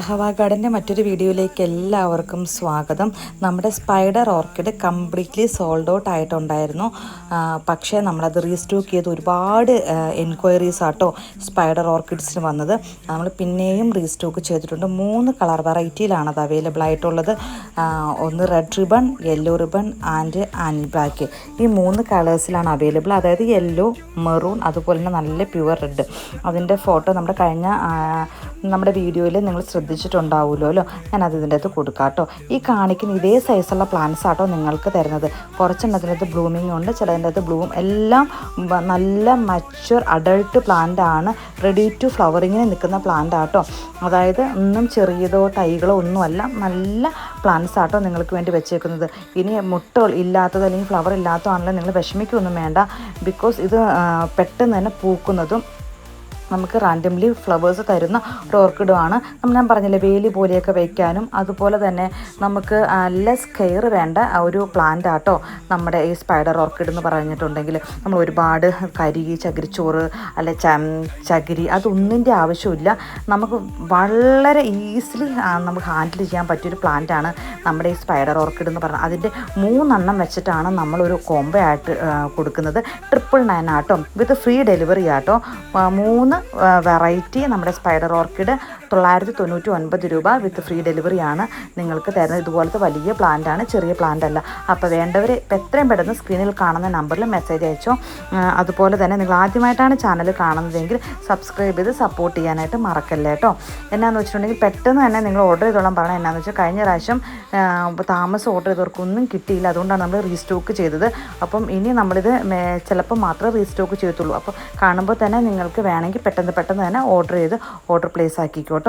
അഹവ ഗാർഡന്റെ മറ്റൊരു വീഡിയോയിലേക്ക് എല്ലാവർക്കും സ്വാഗതം. നമ്മുടെ spider orchid completely sold out ആയിട്ടുണ്ടായിരുന്നു. പക്ഷേ നമ്മളത് റീസ്റ്റോക്ക് ചെയ്ത് ഒരുപാട് എൻക്വയറീസ് ആട്ടോ സ്പൈഡർ ഓർക്കിഡ്സിന് വന്നത്. നമ്മൾ പിന്നെയും റീസ്റ്റോക്ക് ചെയ്തിട്ടുണ്ട്. മൂന്ന് കളർ വെറൈറ്റിയിലാണ് അത് അവൈലബിൾ ആയിട്ടുള്ളത്. ഒന്ന് red ribbon yellow ribbon and and black. ഈ മൂന്ന് കളേഴ്സിലാണ് അവൈലബിൾ. അതായത് യെല്ലോ മെറൂൺ അതുപോലെ തന്നെ നല്ല പ്യുവർ റെഡ്. അതിന്റെ ഫോട്ടോ നമ്മുടെ കഴിഞ്ഞ നമ്മുടെ വീഡിയോയിൽ നിങ്ങൾ ശ്രദ്ധിച്ചിട്ടുണ്ടാവുമല്ലോ ഞാനത് ഇതിന്റെ അകത്ത് കൊടുക്കാം കേട്ടോ. ഈ കാണിക്കുന്ന ഇതേ സൈസുള്ള പ്ലാന്റ്സ് ആട്ടോ നിങ്ങൾക്ക് തരുന്നത്. കുറച്ചെണ്ണത്തിന്റെ അകത്ത് ബ്ലൂമിങ് ഉണ്ട്. ചിലതിന്റെ അകത്ത് ബ്ലൂം എല്ലാം നല്ല മച്വർ അഡൾട്ട് പ്ലാന്റ് ആണ്. റെഡി ടു ഫ്ലവറിങ്ങിന് നിൽക്കുന്ന പ്ലാന്റ് ആട്ടോ. അതായത് ഒന്നും ചെറിയതോ തൈകളോ ഒന്നുമല്ല. നല്ല പ്ലാന്റ്സ് ആട്ടോ നിങ്ങൾക്ക് വേണ്ടി വെച്ചേക്കുന്നത്. ഇനി മുട്ട ഇല്ലാത്തത് അല്ലെങ്കിൽ ഫ്ലവർ ഇല്ലാത്തതാണല്ലോ നിങ്ങൾ വിഷമിക്കൊന്നും വേണ്ട. ബിക്കോസ് ഇത് പെട്ടെന്ന് തന്നെ പൂക്കുന്നതും നമുക്ക് റാൻഡംലി ഫ്ലവേഴ്സ് തരുന്ന ഒരു ഓർക്കിഡുമാണ് നമ്മൾ ഞാൻ പറഞ്ഞില്ലേ വേലി പോലെയൊക്കെ വയ്ക്കാനും അതുപോലെ തന്നെ നമുക്ക് ലെസ് കെയർ വേണ്ട ഒരു പ്ലാന്റ് ആട്ടോ നമ്മുടെ ഈ സ്പൈഡർ ഓർക്കിഡ് എന്ന് പറഞ്ഞിട്ടുണ്ടെങ്കിൽ. നമ്മൾ ഒരുപാട് കരി ചകിരിച്ചോറ് അല്ല ചകിരി അതൊന്നിന്റെ ആവശ്യമില്ല. നമുക്ക് വളരെ ഈസിലി നമുക്ക് ഹാൻഡിൽ ചെയ്യാൻ പറ്റിയൊരു പ്ലാന്റാണ് നമ്മുടെ ഈ സ്പൈഡർ ഓർക്കിഡ് എന്ന് പറഞ്ഞാൽ അതിന്റെ മൂന്നെണ്ണം വെച്ചിട്ടാണ് നമ്മളൊരു കോംബോ ആയിട്ട് കൊടുക്കുന്നത്. ട്രിപ്പിൾ നയൻ ആട്ടോ വിത്ത് ഫ്രീ ഡെലിവറി ആട്ടോ. മൂന്ന് വെറൈറ്റി നമ്മുടെ സ്പൈഡർ ഓർക്കിഡ് തൊള്ളായിരത്തി തൊണ്ണൂറ്റി ഒൻപത് രൂപ വിത്ത് ഫ്രീ ഡെലിവറി ആണ് നിങ്ങൾക്ക് തരുന്നത്. ഇതുപോലത്തെ വലിയ പ്ലാന്റാണ് ചെറിയ പ്ലാന്റ് അല്ല. അപ്പോൾ വേണ്ടവർ എത്രയും പെട്ടെന്ന് സ്ക്രീനിൽ കാണുന്ന നമ്പറിൽ മെസ്സേജ് അയച്ചോ. അതുപോലെ തന്നെ നിങ്ങൾ ആദ്യമായിട്ടാണ് ചാനൽ കാണുന്നതെങ്കിൽ സബ്സ്ക്രൈബ് ചെയ്ത് സപ്പോർട്ട് ചെയ്യാനായിട്ട് മറക്കല്ലേ കേട്ടോ. എന്നാന്ന് വെച്ചിട്ടുണ്ടെങ്കിൽ പെട്ടെന്ന് തന്നെ നിങ്ങൾ ഓർഡർ ചെയ്തോളാം പറഞ്ഞാൽ എന്നാന്ന് വെച്ചാൽ കഴിഞ്ഞ പ്രാവശ്യം താമസം ഓർഡർ ചെയ്തവർക്കൊന്നും കിട്ടിയില്ല. അതുകൊണ്ടാണ് നമ്മൾ റീസ്റ്റോക്ക് ചെയ്തത്. അപ്പം ഇനി നമ്മളിത് ചിലപ്പോൾ മാത്രമേ റീസ്റ്റോക്ക് ചെയ്യത്തുള്ളൂ. അപ്പോൾ കാണുമ്പോൾ തന്നെ നിങ്ങൾക്ക് വേണമെങ്കിൽ പെട്ടെന്ന് പെട്ടെന്ന് തന്നെ ഓർഡർ ചെയ്ത് ഓർഡർ പ്ലേസ് ആക്കിക്കോട്ടോ.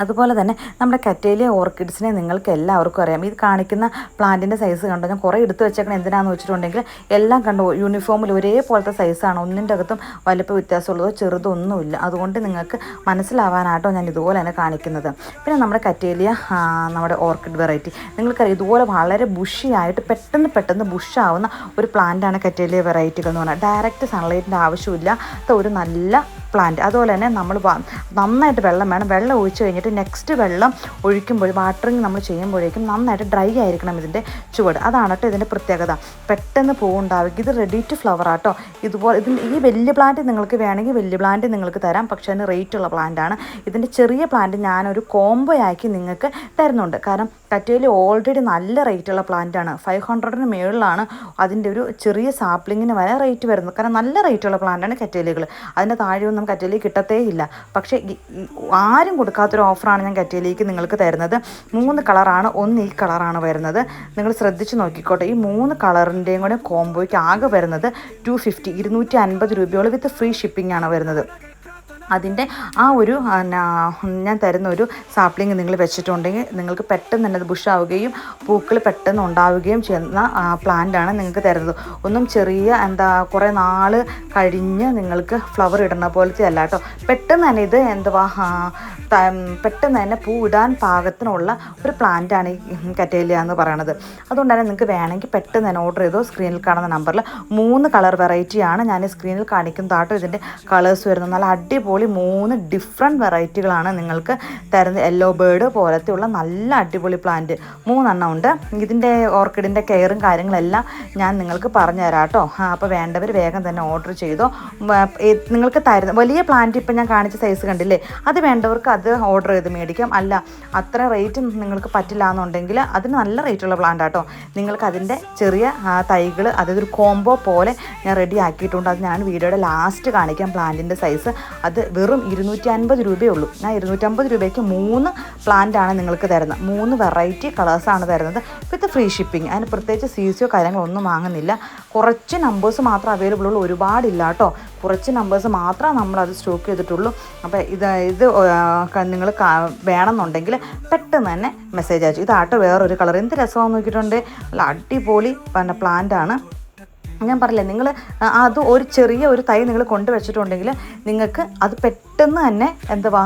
അതുപോലെ തന്നെ നമ്മുടെ കറ്റേലിയ ഓർക്കിഡ്സിനെ നിങ്ങൾക്ക് എല്ലാവർക്കും അറിയാം. ഇത് കാണിക്കുന്ന പ്ലാന്റിന്റെ സൈസ് കണ്ടോ? ഞാൻ കുറേ എടുത്ത് വെച്ചേക്കണം. എന്തിനാണെന്ന് വെച്ചിട്ടുണ്ടെങ്കിൽ എല്ലാം കണ്ടോ? യൂണിഫോമിൽ ഒരേപോലത്തെ സൈസാണ് ഒന്നിന്റെ അകത്തും വലിപ്പ വ്യത്യാസമുള്ളതോ ചെറുതോ ഒന്നുമില്ല. അതുകൊണ്ട് നിങ്ങൾക്ക് മനസ്സിലാവാനാട്ടോ ഞാൻ ഇതുപോലെ തന്നെ കാണിക്കുന്നത്. പിന്നെ നമ്മുടെ കറ്റേലിയ നമ്മുടെ ഓർക്കിഡ് വെറൈറ്റി. നിങ്ങൾക്കറിയാം ഇതുപോലെ വളരെ ബുഷിയായിട്ട് പെട്ടെന്ന് പെട്ടെന്ന് ബുഷാവുന്ന ഒരു പ്ലാന്റാണ് കറ്റേലിയ വെറൈറ്റികൾ എന്ന് പറഞ്ഞാൽ. ഡയറക്റ്റ് സൺലൈറ്റിന്റെ ആവശ്യമില്ലാത്ത ഒരു നല്ല പ്ലാന്റ് അതുപോലെ തന്നെ നമ്മൾ നന്നായിട്ട് വെള്ളം വേണം. വെള്ളം ഒഴിച്ചു കഴിഞ്ഞിട്ട് നെക്സ്റ്റ് വെള്ളം ഒഴിക്കുമ്പോൾ വാട്ടറിങ് നമ്മൾ ചെയ്യുമ്പോഴേക്കും നന്നായിട്ട് ഡ്രൈ ആയിരിക്കണം ഇതിന്റെ ചുവട്. അതാണ് കേട്ടോ ഇതിന്റെ പ്രത്യേകത. പെട്ടെന്ന് പൂവുണ്ടാവുക. ഇത് റെഡി ടു ഫ്ലവർ ആട്ടോ. ഇതുപോലെ ഇതിന്റെ ഈ വലിയ പ്ലാന്റ് നിങ്ങൾക്ക് വേണമെങ്കിൽ വലിയ പ്ലാന്റ് നിങ്ങൾക്ക് തരാം. പക്ഷേ അതിന് റേറ്റ് ഉള്ള പ്ലാന്റ് ആണ്. ഇതിന്റെ ചെറിയ പ്ലാന്റ് ഞാനൊരു കോംബോ ആക്കി നിങ്ങൾക്ക് തരുന്നുണ്ട്. കാരണം കറ്റയിൽ ഓൾറെഡി നല്ല റേറ്റുള്ള പ്ലാന്റാണ് ഫൈവ് ഹൺഡ്രഡിന് മുകളിലാണ് അതിന്റെ ഒരു ചെറിയ സാപ്ലിങ്ങിന് വരെ റേറ്റ് വരുന്നത്. കാരണം നല്ല റേറ്റുള്ള പ്ലാന്റാണ് കറ്റയിലുകൾ അതിന്റെ താഴെയൊന്നും കറ്റേലി കിട്ടത്തേ ഇല്ല. പക്ഷേ ആരും കൊടുക്കാത്തൊരു ഓഫറാണ് ഞാൻ കറ്റേലിക്ക് നിങ്ങൾക്ക് തരുന്നത്. മൂന്ന് കളറാണ് ഒന്ന് ഈ കളറാണ് വരുന്നത്. നിങ്ങൾ ശ്രദ്ധിച്ച് നോക്കിക്കോട്ടെ. ഈ മൂന്ന് കളറിന്റെയും കൂടെ കോംബോയ്ക്ക് ആകെ വരുന്നത് ടു ഫിഫ്റ്റി ഇരുന്നൂറ്റി അൻപത് രൂപയോളം വിത്ത് ഫ്രീ ഷിപ്പിംഗ് ആണ് വരുന്നത്. അതിന്റെ ആ ഒരു ഞാൻ തരുന്ന ഒരു സാപ്ലിങ് നിങ്ങൾ വെച്ചിട്ടുണ്ടെങ്കിൽ നിങ്ങൾക്ക് പെട്ടെന്ന് തന്നെ അത് ബുഷാവുകയും പൂക്കൾ പെട്ടെന്ന് ഉണ്ടാവുകയും ചെയ്യുന്ന പ്ലാന്റാണ് നിങ്ങൾക്ക് തരുന്നത്. ഒന്നും ചെറിയ എന്താ കുറേ നാൾ കഴിഞ്ഞ് നിങ്ങൾക്ക് ഫ്ലവർ ഇടുന്ന പോലത്തെ അല്ല കേട്ടോ. പെട്ടെന്ന് തന്നെ ഇത് എന്തുവാ പെട്ടെന്ന് തന്നെ പൂ ഇടാൻ പാകത്തിനുള്ള ഒരു പ്ലാന്റാണ് ഈ കറ്റേലിയ എന്ന് പറയുന്നത് അതുകൊണ്ട് തന്നെ നിങ്ങൾക്ക് വേണമെങ്കിൽ പെട്ടെന്ന് തന്നെ ഓർഡർ ചെയ്തോ സ്ക്രീനിൽ കാണുന്ന നമ്പറിൽ മൂന്ന് കളർ വെറൈറ്റിയാണ് ഞാൻ സ്ക്രീനിൽ കാണിക്കുന്നതാട്ടോ. ഇതിന്റെ കളേഴ്സ് വരുന്നത് നല്ല അടിപൊളി മൂന്ന് ഡിഫറെന്റ് വെറൈറ്റികളാണ് നിങ്ങൾക്ക് തരുന്നത് യെല്ലോ ബേർഡ് പോലത്തെയുള്ള നല്ല അടിപൊളി പ്ലാന്റ് മൂന്നെണ്ണം ഉണ്ട്. ഇതിന്റെ ഓർക്കിഡിന്റെ കെയറും കാര്യങ്ങളെല്ലാം ഞാൻ നിങ്ങൾക്ക് പറഞ്ഞു തരാം കേട്ടോ അപ്പോൾ വേണ്ടവർ വേഗം തന്നെ ഓർഡർ ചെയ്തോ. നിങ്ങൾക്ക് തരുന്ന വലിയ പ്ലാന്റ് ഇപ്പം ഞാൻ കാണിച്ച സൈസ് കണ്ടില്ലേ? അത് വേണ്ടവർക്ക് അത് ഓർഡർ ചെയ്ത് മേടിക്കാം. അല്ല അത്ര റേറ്റ് നിങ്ങൾക്ക് പറ്റില്ല എന്നുണ്ടെങ്കിൽ അതിന് നല്ല റേറ്റുള്ള പ്ലാന്റ് ആട്ടോ നിങ്ങൾക്ക് അതിന്റെ ചെറിയ തൈകൾ അതായത് ഒരു കോംബോ പോലെ ഞാൻ റെഡി ആക്കിയിട്ടുണ്ട്. അത് ഞാൻ വീഡിയോയുടെ ലാസ്റ്റ് കാണിക്കാം പ്ലാന്റിന്റെ സൈസ് അത് വെറും ഇരുന്നൂറ്റി അൻപത് രൂപയേ ഉള്ളൂ. ഞാൻ ഇരുന്നൂറ്റമ്പത് രൂപയ്ക്ക് മൂന്ന് പ്ലാന്റാണ് നിങ്ങൾക്ക് തരുന്നത്. മൂന്ന് വെറൈറ്റി കളേഴ്സാണ് തരുന്നത്. വിത്ത് ഫ്രീ ഷിപ്പിംഗ് അതിന് പ്രത്യേകിച്ച് സി സിയോ കാര്യങ്ങളൊന്നും വാങ്ങുന്നില്ല. കുറച്ച് നമ്പേഴ്സ് മാത്രം അവൈലബിൾ ഉള്ളൂ. ഒരുപാടില്ല കേട്ടോ. കുറച്ച് നമ്പേഴ്സ് മാത്രമേ നമ്മളത് സ്റ്റോക്ക് ചെയ്തിട്ടുള്ളൂ. അപ്പോൾ ഇത് ഇത് നിങ്ങൾ വേണമെന്നുണ്ടെങ്കിൽ പെട്ടെന്ന് തന്നെ മെസ്സേജ് അയച്ചു. ഇതാട്ടോ വേറൊരു കളർ എന്ത് രസമാണെന്ന് നോക്കിയിട്ടുണ്ട്. അടിപൊളി പിന്നെ പ്ലാന്റാണ് ഞാൻ പറഞ്ഞില്ലേ നിങ്ങൾ അത് ഒരു ചെറിയ ഒരു തൈ നിങ്ങൾ കൊണ്ടുവച്ചിട്ടുണ്ടെങ്കിൽ നിങ്ങൾക്ക് അത് പെട്ടെന്ന് തന്നെ എന്താ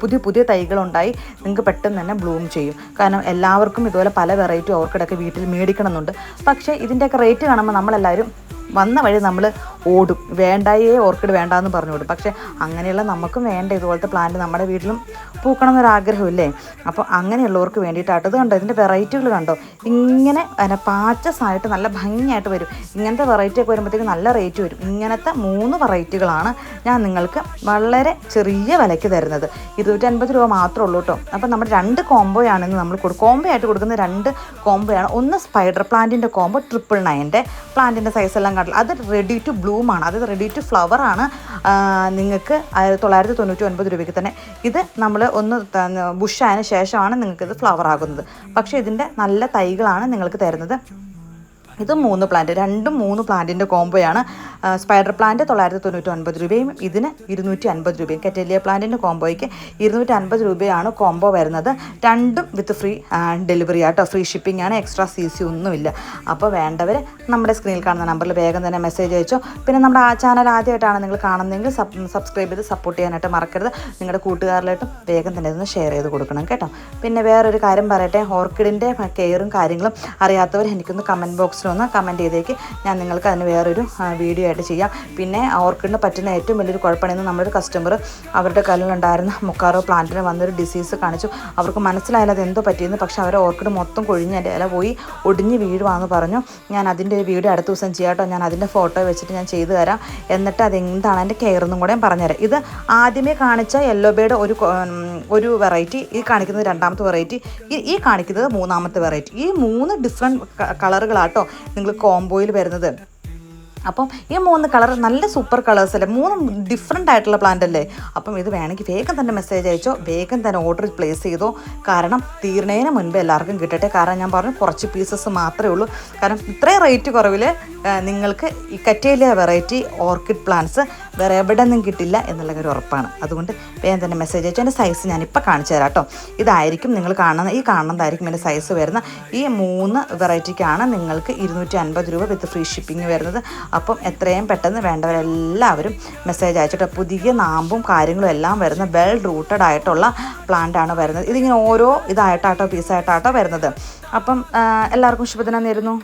പുതിയ പുതിയ തൈകളുണ്ടായി നിങ്ങൾക്ക് പെട്ടെന്ന് തന്നെ ബ്ലൂം ചെയ്യും. കാരണം എല്ലാവർക്കും ഇതുപോലെ പല വെറൈറ്റി ഓർക്കിഡൊക്കെ വീട്ടിൽ മേടിക്കണമെന്നുണ്ട്. പക്ഷേ ഇതിന്റെയൊക്കെ റേറ്റ് കാണുമ്പോൾ നമ്മളെല്ലാവരും വന്ന വഴി നമ്മൾ ഓടും. വേണ്ടായേ ഓർക്കിഡ് വേണ്ട എന്ന് പറഞ്ഞു വിടും. പക്ഷേ അങ്ങനെയുള്ള നമുക്കും വേണ്ട ഇതുപോലത്തെ പ്ലാന്റ് നമ്മുടെ വീട്ടിലും പൂക്കണം എന്നൊരാഗ്രഹമില്ലേ അപ്പോൾ അങ്ങനെയുള്ളവർക്ക് വേണ്ടിയിട്ടാട്ടോ. ഇത് കണ്ടോ? ഇതിന്റെ വെറൈറ്റികൾ കണ്ടോ? ഇങ്ങനെ പാച്ചസായിട്ട് നല്ല ഭംഗിയായിട്ട് വരും. ഇങ്ങനത്തെ വെറൈറ്റി ഒക്കെ വരുമ്പോഴത്തേക്ക് നല്ല റേറ്റ് വരും. ഇങ്ങനത്തെ മൂന്ന് വെറൈറ്റികളാണ് ഞാൻ നിങ്ങൾക്ക് വളരെ ചെറിയ വിലയ്ക്ക് തരുന്നത്. ഇരുന്നൂറ്റൻപത് രൂപ മാത്രമേ ഉള്ളൂ കേട്ടോ. അപ്പോൾ നമ്മുടെ രണ്ട് കോംബോയാണ് ഇന്ന് നമ്മൾ കൊടുക്കും കോംബോ ആയിട്ട് കൊടുക്കുന്ന രണ്ട് കോംബോയാണ് ഒന്ന് സ്പൈഡർ പ്ലാന്റിന്റെ കോംബോ ട്രിപ്പിൾ നയന്റെ പ്ലാന്റിന്റെ സൈസ് എല്ലാം കണ്ടില്ല അത് റെഡി ടു ബ്ലൂമാണ് ആണ്. അത് റെഡി ടു ഫ്ലവർ ആണ്. നിങ്ങൾക്ക് തൊള്ളായിരത്തി തൊണ്ണൂറ്റി ഒൻപത് രൂപയ്ക്ക് തന്നെ ഇത് നമ്മൾ ഒന്ന് ബുഷ് ബുഷായതിനു ശേഷമാണ് നിങ്ങൾക്ക് ഇത് ഫ്ലവർ ആകുന്നത്. പക്ഷേ ഇതിന്റെ നല്ല തൈകളാണ് നിങ്ങൾക്ക് തരുന്നത്. ഇത് മൂന്ന് പ്ലാന്റ് രണ്ടും മൂന്ന് പ്ലാന്റിന്റെ കോംബോയാണ് സ്പൈഡർ പ്ലാന്റ് തൊള്ളായിരത്തി തൊണ്ണൂറ്റി ഒൻപത് രൂപയും ഇതിന് ഇരുന്നൂറ്റി അൻപത് രൂപയും കറ്റേലിയ പ്ലാന്റിന്റെ കോംബോയ്ക്ക് ഇരുന്നൂറ്റി അൻപത് രൂപയാണ് കോംബോ വരുന്നത്. രണ്ടും വിത്ത് ഫ്രീ ഡെലിവറി ആട്ടോ. ഫ്രീ ഷിപ്പിംഗ് ആണ് എക്സ്ട്രാ സി സി ഒന്നുമില്ല. അപ്പോൾ വേണ്ടവർ നമ്മുടെ സ്ക്രീനിൽ കാണുന്ന നമ്പറിൽ വേഗം തന്നെ മെസ്സേജ് അയച്ചോ. പിന്നെ നമ്മുടെ ആ ചാനൽ ആദ്യമായിട്ടാണ് നിങ്ങൾ കാണുന്നതെങ്കിൽ സബ്സ്ക്രൈബ് ചെയ്ത് സപ്പോർട്ട് ചെയ്യാനായിട്ട് മറക്കരുത്. നിങ്ങളുടെ കൂട്ടുകാരിലായിട്ടും വേഗം തന്നെ ഇതൊന്ന് ഷെയർ ചെയ്ത് കൊടുക്കണം കേട്ടോ. പിന്നെ വേറൊരു കാര്യം പറയട്ടെ. ഓർക്കിഡിന്റെ കെയറും കാര്യങ്ങളും അറിയാത്തവർ എനിക്കൊന്ന് കമന്റ് ബോക്സിലൊന്ന് കമന്റ് ചെയ്തേക്ക്. ഞാൻ നിങ്ങൾക്ക് അതിന് വേറൊരു വീഡിയോ ആയിട്ട് ചെയ്യാം. പിന്നെ ഓർക്കിഡിന് പറ്റുന്ന ഏറ്റവും വലിയൊരു കുഴപ്പമാണെന്ന് നമ്മുടെ കസ്റ്റമർ അവരുടെ കല്ലിലുണ്ടായിരുന്ന മുക്കാറോ പ്ലാന്റിന് വന്നൊരു ഡിസീസ് കാണിച്ചു. അവർക്ക് മനസ്സിലായാലും അത് എന്തോ പറ്റിയെന്ന്. പക്ഷേ അവരെ ഓർക്കിഡ് മൊത്തം കൊഴിഞ്ഞ് എന്റെ ഇല പോയി ഒടിഞ്ഞ് വീഴുവാന്ന് പറഞ്ഞു. ഞാൻ അതിന്റെ ഒരു വീഡിയോ അടുത്ത ദിവസം ചെയ്യാം കേട്ടോ. ഞാൻ അതിന്റെ ഫോട്ടോ വെച്ചിട്ട് ഞാൻ ചെയ്തു തരാം. എന്നിട്ട് അതെന്താണ് അതിന്റെ കെയർ എന്നും കൂടെ പറഞ്ഞുതരാം. ഇത് ആദ്യമേ കാണിച്ച യെല്ലോ ബേഡ് ഒരു ഒരു വെറൈറ്റി ഈ കാണിക്കുന്നത് രണ്ടാമത്തെ വെറൈറ്റി ഈ കാണിക്കുന്നത് മൂന്നാമത്തെ വെറൈറ്റി ഈ മൂന്ന് ഡിഫറെന്റ് കളറുകളാട്ടോ നിങ്ങൾ കോംബോയിൽ വരുന്നത്. അപ്പം ഈ മൂന്ന് കളർ നല്ല സൂപ്പർ കളേഴ്സ് അല്ലേ? മൂന്ന് ഡിഫറെന്റ് ആയിട്ടുള്ള പ്ലാന്റ് അല്ലേ? അപ്പം ഇത് വേണമെങ്കിൽ വേഗം തന്നെ മെസ്സേജ് അയച്ചോ വേഗം തന്നെ ഓർഡർ പ്ലേസ് ചെയ്തോ. കാരണം തീർന്നതിന് മുൻപ് എല്ലാവർക്കും കിട്ടട്ടെ. കാരണം ഞാൻ പറഞ്ഞു കുറച്ച് പീസസ് മാത്രമേ ഉള്ളൂ. കാരണം ഇത്രയും റേറ്റ് കുറവിൽ നിങ്ങൾക്ക് ഈ കറ്റേലിയ വെറൈറ്റി ഓർക്കിഡ് പ്ലാന്റ്സ് വേറെ എവിടെ നിന്നും കിട്ടില്ല എന്നുള്ള ഒരു ഉറപ്പാണ്. അതുകൊണ്ട് വേഗം തന്നെ മെസ്സേജ് അയച്ചു എന്റെ സൈസ് ഞാനിപ്പോൾ കാണിച്ചു തരാം കേട്ടോ. ഇതായിരിക്കും നിങ്ങൾ കാണുന്ന ഈ കാണുന്നതായിരിക്കും എന്റെ സൈസ് വരുന്ന. ഈ മൂന്ന് വെറൈറ്റിക്കാണ് നിങ്ങൾക്ക് ഇരുന്നൂറ്റി അൻപത് രൂപ വിത്ത് ഫ്രീ ഷിപ്പിംഗ് വരുന്നത്. അപ്പം എത്രയും പെട്ടെന്ന് വേണ്ടവരെല്ലാവരും മെസ്സേജ് അയച്ചിട്ട് പുതിയ നാമ്പും കാര്യങ്ങളും എല്ലാം വരുന്ന വെൽ റൂട്ടഡ് ആയിട്ടുള്ള പ്ലാന്റ് ആണ് വരുന്നത്. ഇതിങ്ങനെ ഓരോ ഇതായിട്ടാട്ടോ പീസായിട്ടാട്ടോ വരുന്നത്. അപ്പം എല്ലാവർക്കും ശുഭദിനം നേരുന്നു.